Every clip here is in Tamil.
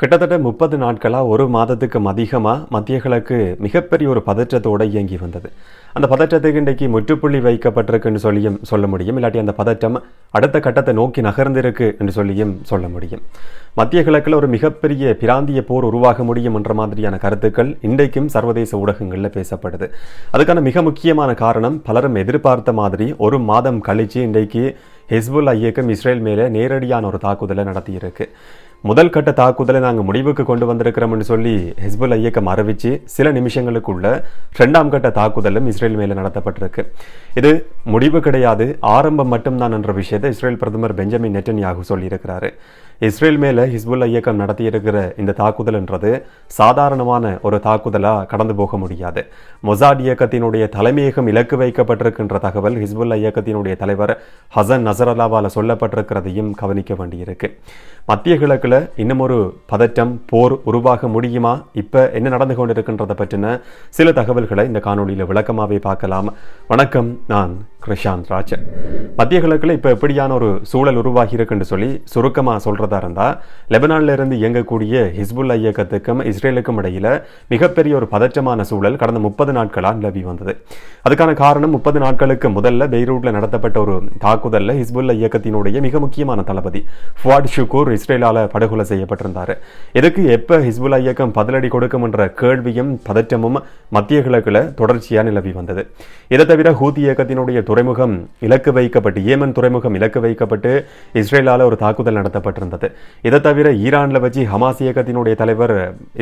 கிட்டத்தட்ட முப்பது நாட்களாக ஒரு மாதத்துக்கும் அதிகமாக மத்திய கிழக்கு மிகப்பெரிய ஒரு பதற்றத்தோடு இயங்கி வந்தது. அந்த பதற்றத்துக்கு இன்றைக்கு முற்றுப்புள்ளி வைக்கப்பட்டிருக்குன்னு சொல்லியும் சொல்ல முடியும். இல்லாட்டி அந்த பதற்றம் அடுத்த கட்டத்தை நோக்கி நகர்ந்திருக்கு என்று சொல்லியும் சொல்ல முடியும். மத்திய கிழக்கில் ஒரு மிகப்பெரிய பிராந்திய போர் உருவாக முடியும் என்ற மாதிரியான கருத்துக்கள் இன்றைக்கும் சர்வதேச ஊடகங்களில் பேசப்படுது. அதுக்கான மிக முக்கியமான காரணம் பலரும் எதிர்பார்த்த மாதிரி ஒரு மாதம் கழித்து இன்றைக்கு ஹெஸ்புல்லா இயக்கம் இஸ்ரேல் மேலே நேரடியான ஒரு தாக்குதலை நடத்தியிருக்கு. முதல் கட்ட தாக்குதலை நாங்கள் முடிவுக்கு கொண்டு வந்திருக்கிறோம்னு சொல்லி ஹெஸ்புல்லா இயக்கம் அறிவித்து சில நிமிஷங்களுக்குள்ள ரெண்டாம் கட்ட தாக்குதலும் இஸ்ரேல் மேலே நடத்தப்பட்டிருக்கு. இது முடிவு கிடையாது ஆரம்பம் மட்டும்தான் என்ற விஷயத்தை இஸ்ரேல் பிரதமர் பெஞ்சமின் நெட்டன்யாகு சொல்லியிருக்கிறாரு. இஸ்ரேல் மேலே ஹிஸ்புல்லா இயக்கம் நடத்தியிருக்கிற இந்த தாக்குதல்ன்றது சாதாரணமான ஒரு தாக்குதலாக கடந்து போக முடியாது. மொசாட் இயக்கத்தினுடைய தலைமையகம் இலக்கு வைக்கப்பட்டிருக்கின்ற தகவல் ஹிஸ்புல்லா இயக்கத்தினுடைய தலைவர் ஹசன் நசரல்லாவால் சொல்லப்பட்டிருக்கிறதையும் கவனிக்க வேண்டியிருக்கு. மத்திய கிழக்கு கிழக்கில் இன்னும் ஒரு பதட்டம் போர் உருவாக முடியுமா? இப்போ என்ன நடந்து கொண்டிருக்கின்றதை பற்றின சில தகவல்களை இந்த காணொலியில் விளக்கமாகவே பார்க்கலாம். வணக்கம் நான் கிருஷாந்த் ராஜன் மத்திய கிழக்கில் இப்போ எப்படியான ஒரு சூழல் உருவாகி இருக்குன்னு சொல்லி சுருக்கமாக சொல்கிறதா இருந்தால் லெபனானில் இருந்து இயங்கக்கூடிய ஹிஸ்புல்லா இயக்கத்துக்கும் இஸ்ரேலுக்கும் இடையில் மிகப்பெரிய ஒரு பதற்றமான சூழல் கடந்த முப்பது நாட்களாக நிலவி வந்தது. அதுக்கான காரணம் முப்பது நாட்களுக்கு முதல்ல பெய்ரூட்டில் நடத்தப்பட்ட ஒரு தாக்குதலில் ஹிஸ்புல்லா இயக்கத்தினுடைய மிக முக்கியமான தளபதி ஃபுவாட் ஷுக்கூர் இஸ்ரேலால் படுகொலை செய்யப்பட்டிருந்தார். இதுக்கு எப்போ ஹிஸ்புல்லா இயக்கம் பதிலடி கொடுக்கும் என்ற கேள்வியும் பதற்றமும் மத்திய கிழக்கில் தொடர்ச்சியாக நிலவி வந்தது. இதை தவிர ஹூதி இயக்கத்தினுடைய துறைமுகம் இலக்கு வைக்கப்பட்டு ஏமன் துறைமுகம் இலக்கு வைக்கப்பட்டு இஸ்ரேலால் ஒரு தாக்குதல் நடத்தப்பட்டிருந்தது. இதை தவிர ஈரானில் வச்சு ஹமாஸ் இயக்கத்தினுடைய தலைவர்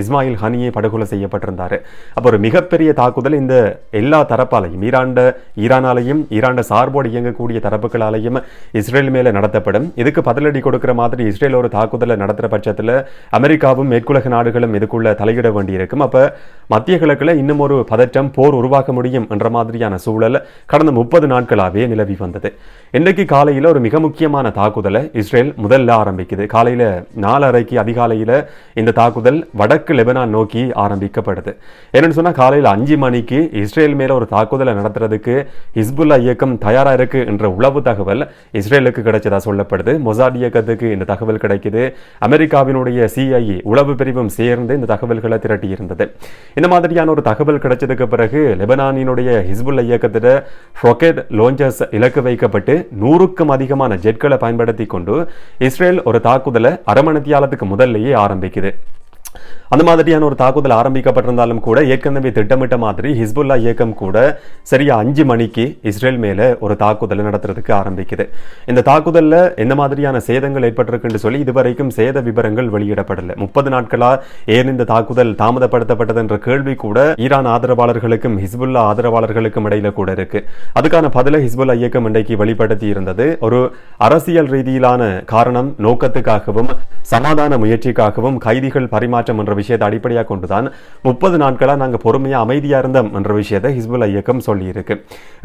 இஸ்மாயில் ஹனியை படுகொலை செய்யப்பட்டிருந்தார். அப்போ ஒரு மிகப்பெரிய தாக்குதல் இந்த எல்லா தரப்பாலையும் ஈராண்ட ஈரானாலையும் ஈராண்ட சார்போடு இயங்கக்கூடிய தரப்புகளாலையும் இஸ்ரேல் மேலே நடத்தப்படும். இதுக்கு பதிலடி கொடுக்கிற மாதிரி இஸ்ரேல் ஒரு தாக்குதலை நடத்துகிற பட்சத்தில் அமெரிக்காவும் மேற்குலக நாடுகளும் இதுக்குள்ள தலையிட வேண்டியிருக்கும். அப்போ மத்திய கிழக்கில் இன்னும் ஒரு பதற்றம் போர் உருவாக்க முடியும் என்ற மாதிரியான சூழல் கடந்த முப்பது நாள் நாட்களாகவே நிலவி வந்தது. இன்றைக்கு காலையில் ஒரு மிக முக்கியமான தாக்குதலை இஸ்ரேல் முதல்ல ஆரம்பிக்குது. காலையில் நாலரைக்கு அதிகாலையில் இந்த தாக்குதல் வடக்கு லெபனான் நோக்கி ஆரம்பிக்கப்படுது. என்னென்னு சொன்னால் காலையில் அஞ்சு மணிக்கு இஸ்ரேல் மேலே ஒரு தாக்குதலை நடத்துறதுக்கு ஹிஸ்புல்லா இயக்கம் தயாராக இருக்கு என்ற உளவு தகவல் இஸ்ரேலுக்கு கிடைச்சதா சொல்லப்படுது. மொசாட் இயக்கத்துக்கு இந்த தகவல் கிடைக்குது. அமெரிக்காவினுடைய சிஐஏ உளவு பிரிவும் சேர்ந்து இந்த தகவல்களை திரட்டி இருந்தது இந்த மாதிரியான ஒரு தகவல் கிடைச்சதுக்கு பிறகு லெபனானினுடைய ஹிஸ்புல்லா இயக்கத்திட ராக்கெட் லோஞ்சர்ஸ் இலக்கு வைக்கப்பட்டு நூறுக்கும் அதிகமான ஜெட்களை பயன்படுத்தி கொண்டு இஸ்ரேல் ஒரு தாக்குதலை அரமணத்தியாலத்துக்கு முதல்லையே ஆரம்பிக்குது. அந்த மாதிரியான ஒரு தாக்குதல் ஆரம்பிக்கப்பட்டிருந்தாலும் கூட ஏற்கனவே திட்டமிட்ட மாதிரி ஹிஸ்புல்லா இயக்கம் கூட சரியா அஞ்சு மணிக்கு இஸ்ரேல் மேலே ஒரு தாக்குதலை நடத்துறதுக்கு ஆரம்பிக்குது. இந்த தாக்குதலில் எந்த மாதிரியான சேதங்கள் ஏற்பட்டிருக்குன்னு சொல்லி இதுவரைக்கும் சேத விவரங்கள் வெளியிடப்படலை. முப்பது நாட்களாக ஏன் இந்த தாக்குதல் தாமதப்படுத்தப்பட்டது என்ற கேள்வி கூட ஈரான் ஆதரவாளர்களுக்கும் ஹிஸ்புல்லா ஆதரவாளர்களுக்கும் இடையில கூட இருக்கு. அதுக்கான பதிலை ஹிஸ்புல்லா இயக்கம் இன்றைக்கு வெளிப்படுத்தி இருந்தது. ஒரு அரசியல் ரீதியிலான காரணம் நோக்கத்துக்காகவும் சமாதான முயற்சிக்காகவும் கைதிகள் பரிமாற்ற மாற்றம் என்ற விஷயத்தை அடிப்படையாக கொண்டுதான் முப்பது நாட்களாக நாங்கள் பொறுமையாக அமைதியாக இருந்தோம் என்ற விஷயத்தை ஹிஸ்புல்லா இயக்கம் சொல்லியிருக்கு.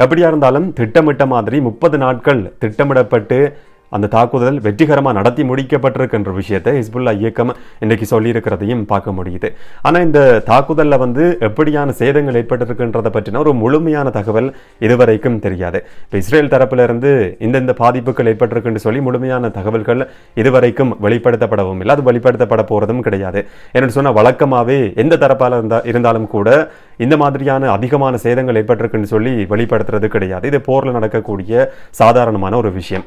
எப்படியா இருந்தாலும் திட்டமிட்ட மாதிரி முப்பது நாட்கள் திட்டமிடப்பட்டு அந்த தாக்குதல் வெற்றிகரமாக நடத்தி முடிக்கப்பட்டிருக்கின்ற விஷயத்தை ஹிஸ்புல்லா இயக்கம் இன்றைக்கு சொல்லியிருக்கிறதையும் பார்க்க முடியுது. ஆனால் இந்த தாக்குதலில் வந்து எப்படியான சேதங்கள் ஏற்பட்டிருக்கின்றதை பற்றின ஒரு முழுமையான தகவல் இதுவரைக்கும் தெரியாது. இப்போ இஸ்ரேல் தரப்புல இருந்து இந்தந்த பாதிப்புகள் ஏற்பட்டிருக்குன்னு சொல்லி முழுமையான தகவல்கள் இதுவரைக்கும் வெளிப்படுத்தப்படவும் இல்லை. அது வெளிப்படுத்தப்பட போகிறதும் கிடையாது. என்னென்னு சொன்னால் வழக்கமாகவே எந்த தரப்பால் இருந்தா இருந்தாலும் கூட இந்த மாதிரியான அதிகமான சேதங்கள் ஏற்பட்டிருக்குன்னு சொல்லி வெளிப்படுத்துறது கிடையாது. இது போரில் நடக்கக்கூடிய சாதாரணமான ஒரு விஷயம்.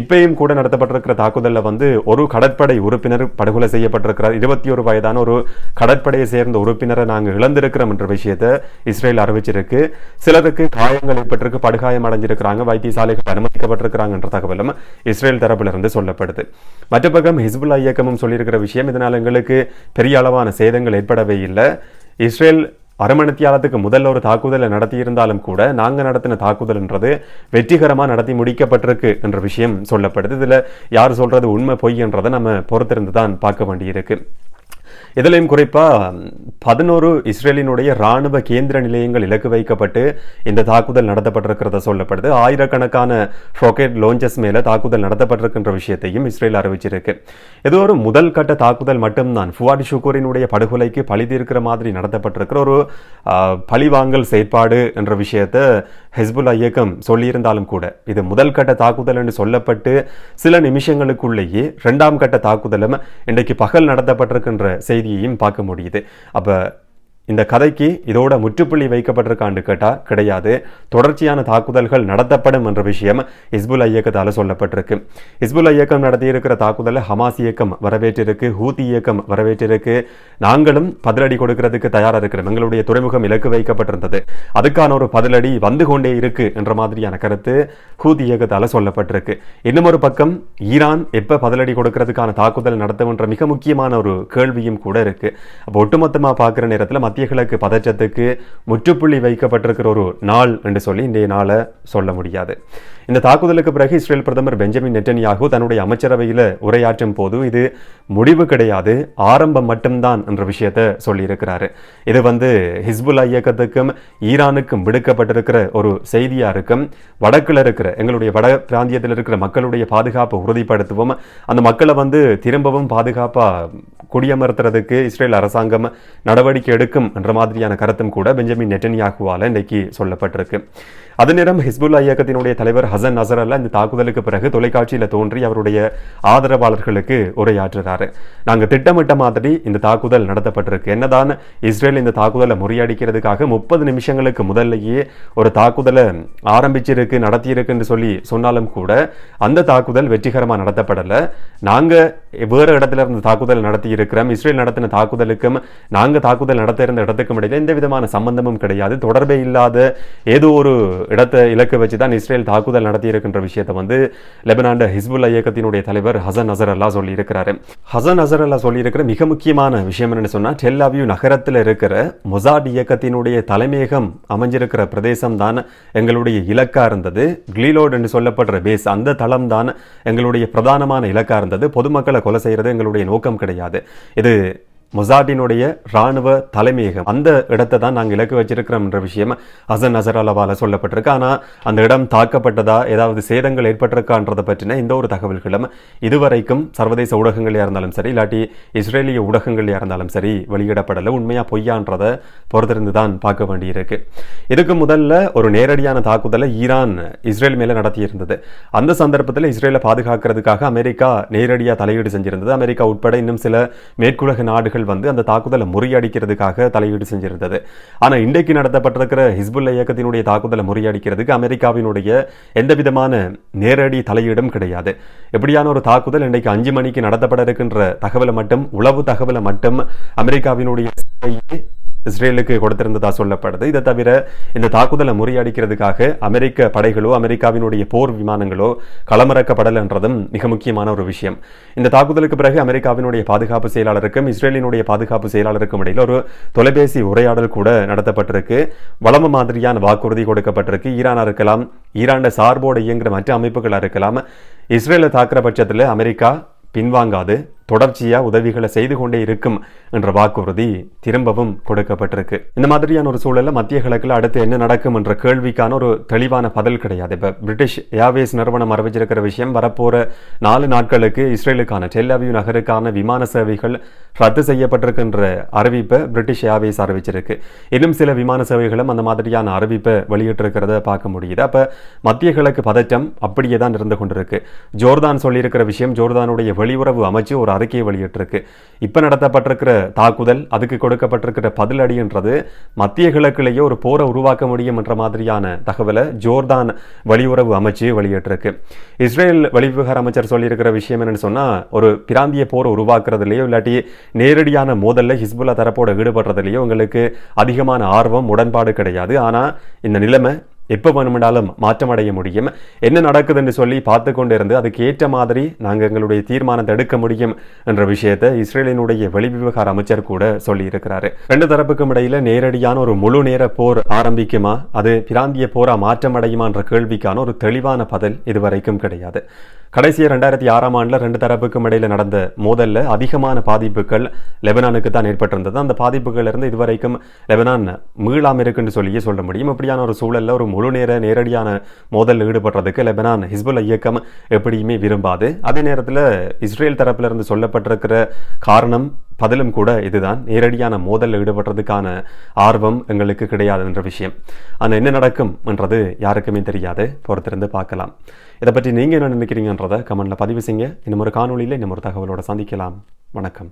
இப்பயும் கூட நடத்தப்பட்டிருக்கிற தாக்குதலில் வந்து ஒரு கடற்படை உறுப்பினர் படுகொலை செய்யப்பட்டிருக்கிறார். இருபத்தி ஒரு வயதான ஒரு கடற்படையை சேர்ந்த உறுப்பினரை நாங்கள் இழந்திருக்கிறோம் என்ற விஷயத்தை இஸ்ரேல் அறிவிச்சிருக்கு. சிலருக்கு காயங்கள் ஏற்பட்டிருக்கு படுகாயம் அடைஞ்சிருக்கிறாங்க வைத்தியசாலைகள் அனுமதிக்கப்பட்டிருக்கிறாங்க என்ற தகவலும் இஸ்ரேல் தரப்பிலிருந்து சொல்லப்படுது. மற்ற பக்கம் ஹிஸ்புல்லா இயக்கமும் சொல்லியிருக்கிற விஷயம் இதனால் எங்களுக்கு பெரிய அளவான சேதங்கள் ஏற்படவே இல்லை. இஸ்ரேல் அரமணித்தியாலத்துக்கு முதல்ல ஒரு தாக்குதலை நடத்தியிருந்தாலும் கூட நாங்கள் நடத்தின தாக்குதல்ன்றது வெற்றிகரமாக நடத்தி முடிக்கப்பட்டிருக்கு என்ற விஷயம் சொல்லப்படுது. இதில் யார் சொல்றது உண்மை பொய் என்றதை நம்ம பொறுத்திருந்து தான் பார்க்க வேண்டியிருக்கு. இதுலயும் குறிப்பாக பதினோரு இஸ்ரேலினுடைய ராணுவ கேந்திர நிலையங்கள் இலக்கு வைக்கப்பட்டு இந்த தாக்குதல் நடத்தப்பட்டிருக்கிறத சொல்லப்படுது. ஆயிரக்கணக்கான ராக்கெட் லான்ச்சஸ் மேலே தாக்குதல் நடத்தப்பட்டிருக்கின்ற விஷயத்தையும் இஸ்ரேல் அறிவிச்சிருக்கு. இது ஒரு முதல் கட்ட தாக்குதல் மட்டும்தான். ஃபுவாட் ஷுக்கூரினுடைய படுகொலைக்கு பழி தீர்க்கிற மாதிரி நடத்தப்பட்டிருக்கிற ஒரு பழிவாங்கல் செயற்பாடு என்ற விஷயத்தை ஹெஸ்புல்லா இயக்கம் சொல்லியிருந்தாலும் கூட இது முதல் கட்ட தாக்குதல் என்று சொல்லப்பட்டு சில நிமிஷங்களுக்குள்ளேயே ரெண்டாம் கட்ட தாக்குதலும் இன்றைக்கு பகல் நடத்தப்பட்டிருக்கின்ற செய்தியையும் பார்க்க முடியுது. அப்ப இந்த கதைக்கு இதோட முற்றுப்புள்ளி வைக்கப்பட்டிருக்கான்னு கேட்டால் கிடையாது. தொடர்ச்சியான தாக்குதல்கள் நடத்தப்படும் என்ற விஷயம் இஸ்புல் இயக்கத்தால் சொல்லப்பட்டிருக்கு. இஸ்புல் இயக்கம் நடத்தியிருக்கிற தாக்குதலை ஹமாஸ் இயக்கம் வரவேற்றிருக்கு ஹூத்தி இயக்கம் வரவேற்றிருக்கு. நாங்களும் பதிலடி கொடுக்கறதுக்கு தயாராக இருக்கிறோம். எங்களுடைய துறைமுகம் இலக்கு வைக்கப்பட்டிருந்தது. அதுக்கான ஒரு பதிலடி வந்து கொண்டே இருக்கு என்ற மாதிரியான கருத்து ஹூத்தி இயக்கத்தால் சொல்லப்பட்டிருக்கு. இன்னும் ஒரு பக்கம் ஈரான் எப்போ பதிலடி கொடுக்கறதுக்கான தாக்குதல் நடத்தும் என்ற மிக முக்கியமான ஒரு கேள்வியும் கூட இருக்கு. அப்போ ஒட்டுமொத்தமாக பார்க்குற நேரத்தில் மத்திய கிழக்கு பதற்றத்துக்கு முற்றுப்புள்ளி வைக்கப்பட்டிருக்கிற ஒரு நாள் என்று சொல்லி இன்றைய நாளை சொல்ல முடியாது. இந்த தாக்குதலுக்கு பிறகு இஸ்ரேல் பிரதமர் பெஞ்சமின் நெட்டன்யாகு தன்னுடைய அமைச்சரவையில் உரையாற்றும் போது இது முடிவு கிடையாது ஆரம்பம் மட்டும்தான் என்ற விஷயத்தை சொல்லியிருக்கிறாரு. இது வந்து ஹிஸ்புல்லா இயக்கத்துக்கும் ஈரானுக்கும் விடுக்கப்பட்டிருக்கிற ஒரு செய்தியாக இருக்கும். வடக்குல இருக்கிற எங்களுடைய வட பிராந்தியத்தில் இருக்கிற மக்களுடைய பாதுகாப்பை உறுதிப்படுத்துவோம் அந்த மக்களை வந்து திரும்பவும் பாதுகாப்பாக குடியமர்த்துறதுக்கு இஸ்ரேல் அரசாங்கம் நடவடிக்கை எடுக்கும் என்ற மாதிரியான கருத்தும் கூட பெஞ்சமின் நெட்டன்யாகுவால் இன்றைக்கு சொல்லப்பட்டிருக்கு. அதே நேரம் ஹிஸ்புல்லா இயக்கத்தினுடைய தலைவர் ஹசன் நசரல்லா இந்த தாக்குதலுக்கு பிறகு தொலைக்காட்சியில் தோன்றி அவருடைய ஆதரவாளர்களுக்கு உரையாற்றுறாரு. நாங்கள் திட்டமிட்ட மாதிரி இந்த தாக்குதல் நடத்தப்பட்டிருக்கு. என்னதான் இஸ்ரேல் இந்த தாக்குதலை முறியடிக்கிறதுக்காக முப்பது நிமிஷங்களுக்கு முதல்லையே ஒரு தாக்குதலை ஆரம்பிச்சிருக்கு நடத்தியிருக்குன்னு சொல்லி சொன்னாலும் கூட அந்த தாக்குதல் வெற்றிகரமாக நடத்தப்படலை. நாங்கள் வேறு இடத்துல இருந்து தாக்குதல் நடத்தி இருக்கிறோம் இஸ்ரேல் நடத்தின தாக்குதலுக்கும் நாங்கள் தாக்குதல் நடத்த இருந்த இடத்துக்கும் இடையில எந்த விதமான சம்பந்தமும் கிடையாது. தொடர்பே இல்லாத ஏதோ ஒரு இடத்தை இலக்கு வச்சு தான் இஸ்ரேல் தாக்குதல் நடத்தியிருக்கின்ற விஷயத்தை வந்து லெபனாண்ட ஹிஸ்புல்லா இயக்கத்தினுடைய தலைவர் ஹசன் அசர் அல்லா சொல்லியிருக்கிறாரு. ஹசன் அசர் அல்லா சொல்லியிருக்கிற மிக முக்கியமான விஷயம் என்னன்னு சொன்னால் டெல் அவியூ நகரத்தில் இருக்கிற மொசாட் இயக்கத்தினுடைய தலைமையகம் அமைஞ்சிருக்கிற பிரதேசம் தான் எங்களுடைய இலக்காக இருந்தது. கிளீலோட் என்று சொல்லப்படுற பேஸ் அந்த தளம் தான் எங்களுடைய பிரதானமான இலக்காக இருந்தது. பொதுமக்களை கொலை செய்கிறது எங்களுடைய நோக்கம் கிடையாது. இது மொசாட்டினுடைய ராணுவ தலைமையகம். அந்த இடத்தை தான் நாங்கள் இலக்கு வச்சிருக்கிறோம் என்ற விஷயம் ஹசன் நசர் அலவால சொல்லப்பட்டிருக்கு. ஆனால் அந்த இடம் தாக்கப்பட்டதா ஏதாவது சேதங்கள் ஏற்பட்டிருக்கான்றதை பற்றின எந்த ஒரு தகவல்களும் இதுவரைக்கும் சர்வதேச ஊடகங்களையா இருந்தாலும் சரி இல்லாட்டி இஸ்ரேலிய ஊடகங்களையா இருந்தாலும் சரி வெளியிடப்படலை உண்மையாக பொய்யான்றதை பொறுத்திருந்து தான் பார்க்க வேண்டியிருக்கு. இதுக்கு முதல்ல ஒரு நேரடியான தாக்குதலை ஈரான் இஸ்ரேல் மேலே நடத்தியிருந்தது. அந்த சந்தர்ப்பத்தில் இஸ்ரேலை பாதுகாக்கிறதுக்காக அமெரிக்கா நேரடியாக தலையீடு செஞ்சிருந்தது. அமெரிக்கா உட்பட இன்னும் சில மேற்குலக நாடுகள் படைகள் வந்து அந்த தாக்குதலை முறியடிக்கிறதுக்காக தலையீடு செஞ்சிருந்தது. ஆனால் இன்றைக்கு நடத்தப்பட்டிருக்கிற ஹிஸ்புல்லா இயக்கத்தினுடைய தாக்குதலை முறியடிக்கிறதுக்கு அமெரிக்காவினுடைய எந்த விதமான நேரடி தலையீடும் கிடையாது. எப்படியான ஒரு தாக்குதல் இன்றைக்கு அஞ்சு மணிக்கு நடத்தப்பட இருக்கின்ற தகவலை மட்டும் உளவு தகவலை மட்டும் அமெரிக்காவினுடைய இஸ்ரேலுக்கு கொடுத்திருந்ததாக சொல்லப்படுது. இதை தவிர இந்த தாக்குதலை முறியடிக்கிறதுக்காக அமெரிக்க படைகளோ அமெரிக்காவினுடைய போர் விமானங்களோ களமிறக்கப்படலைன்றதும் மிக முக்கியமான ஒரு விஷயம். இந்த தாக்குதலுக்கு பிறகு அமெரிக்காவினுடைய பாதுகாப்பு செயலாளருக்கும் இஸ்ரேலினுடைய பாதுகாப்பு செயலாளருக்கும் இடையில் ஒரு தொலைபேசி உரையாடல் கூட நடத்தப்பட்டிருக்கு. வளம மாதிரியான வாக்குறுதி கொடுக்கப்பட்டிருக்கு. ஈரானாக இருக்கலாம் ஈரான சார்போடு இயங்குகிற மற்ற அமைப்புகளாக இருக்கலாம். இஸ்ரேலை தாக்குற பட்சத்தில் அமெரிக்கா பின்வாங்காது. தொடர்ச்சியாக உதவிகளை செய்து கொண்டே இருக்கும் என்ற வாக்குறுதி திரும்பவும் கொடுக்கப்பட்டிருக்கு. இந்த மாதிரியான ஒரு சூழலில் மத்திய கிழக்கில் அடுத்து என்ன நடக்கும் என்ற கேள்விக்கான ஒரு தெளிவான பதில் கிடையாது. இப்போ பிரிட்டிஷ் ஏர்வேஸ் நிறுவனம் அறிவிச்சிருக்கிற விஷயம் வரப்போகிற நாலு நாட்களுக்கு இஸ்ரேலுக்கான டெல்லவியூ நகருக்கான விமான சேவைகள் ரத்து செய்யப்பட்டிருக்கின்ற அறிவிப்பை பிரிட்டிஷ் ஏர்வேஸ் அறிவிச்சிருக்கு. இன்னும் சில விமான சேவைகளும் அந்த மாதிரியான அறிவிப்பை வெளியிட்டிருக்கிறத பார்க்க முடியுது. அப்போ மத்திய கிழக்கு பதட்டம் அப்படியே தான் இருந்து கொண்டிருக்கு. ஜோர்தான் சொல்லியிருக்கிற விஷயம் ஜோர்தானுடைய வெளியுறவு அமைச்சு ஒரு அறிக்கையை வெளியிட்டிருக்கு. இப்போ நடத்தப்பட்டிருக்கிற தாக்குதல் அதுக்கு கொடுக்கப்பட்டிருக்கிற பதிலடின்றது மத்திய கிழக்கிலேயே ஒரு போரை உருவாக்க முடியும் என்ற மாதிரியான தகவலை ஜோர்தான் வெளியுறவு அமைச்சு வெளியிட்டிருக்கு. இஸ்ரேல் வெளிவிவகார அமைச்சர் சொல்லியிருக்கிற விஷயம் என்னன்னு சொன்னால் ஒரு பிராந்திய போரை உருவாக்குறதுலையோ இல்லாட்டி நேரடியான மோதல்ல ஹிஸ்புல்லா தரப்போட ஈடுபடுறதுலையோ உங்களுக்கு அதிகமான ஆர்வம் உடன்பாடு கிடையாது. ஆனால் இந்த நிலைமை எப்போ வேணுமென்றாலும் மாற்றமடைய முடியும். என்ன நடக்குதுன்னு சொல்லி பார்த்து கொண்டு இருந்து அதுக்கு ஏற்ற மாதிரி நாங்கள் எங்களுடைய தீர்மானத்தை எடுக்க முடியும் என்ற விஷயத்தை இஸ்ரேலினுடைய வெளிவிவகார அமைச்சர் கூட சொல்லியிருக்கிறாரு. ரெண்டு தரப்புக்கும் இடையில நேரடியான ஒரு முழு நேர போர் ஆரம்பிக்குமா? அது பிராந்திய போரா மாற்றமடையுமா என்ற கேள்விக்கான ஒரு தெளிவான பதில் இதுவரைக்கும் கிடையாது. கடைசியாக ரெண்டாயிரத்தி ஆறாம் ஆண்டில் ரெண்டு தரப்புக்கும் இடையில் நடந்த மோதலில் அதிகமான பாதிப்புகள் லெபனானுக்கு தான் ஏற்பட்டிருந்தது. அந்த பாதிப்புகளிலிருந்து இதுவரைக்கும் லெபனான் மீளாம இருக்குன்னு சொல்லியே சொல்ல முடியும். இப்படியான ஒரு சூழலில் ஒரு முழு நேர நேரடியான மோதலில் ஈடுபடுறதுக்கு லெபனான் ஹிஸ்புல்லா இயக்கம் எப்படியுமே விரும்பாது. அதே நேரத்தில் இஸ்ரேல் தரப்பிலிருந்து சொல்லப்பட்டிருக்கிற காரணம் பதிலும் கூட இதுதான். நேரடியான மோதலில் ஈடுபடுறதுக்கான ஆர்வம் எங்களுக்கு கிடையாது என்ற விஷயம். ஆனால் என்ன நடக்கும் என்றது யாருக்குமே தெரியாது. பொறுத்திருந்து பார்க்கலாம். இதை பற்றி நீங்கள் என்ன நினைக்கிறீங்கன்றதை கமெண்டில் பதிவு செய்யுங்க. இன்னும் ஒரு காணொலியில் இன்னும் ஒரு தகவலோட சந்திக்கலாம். வணக்கம்.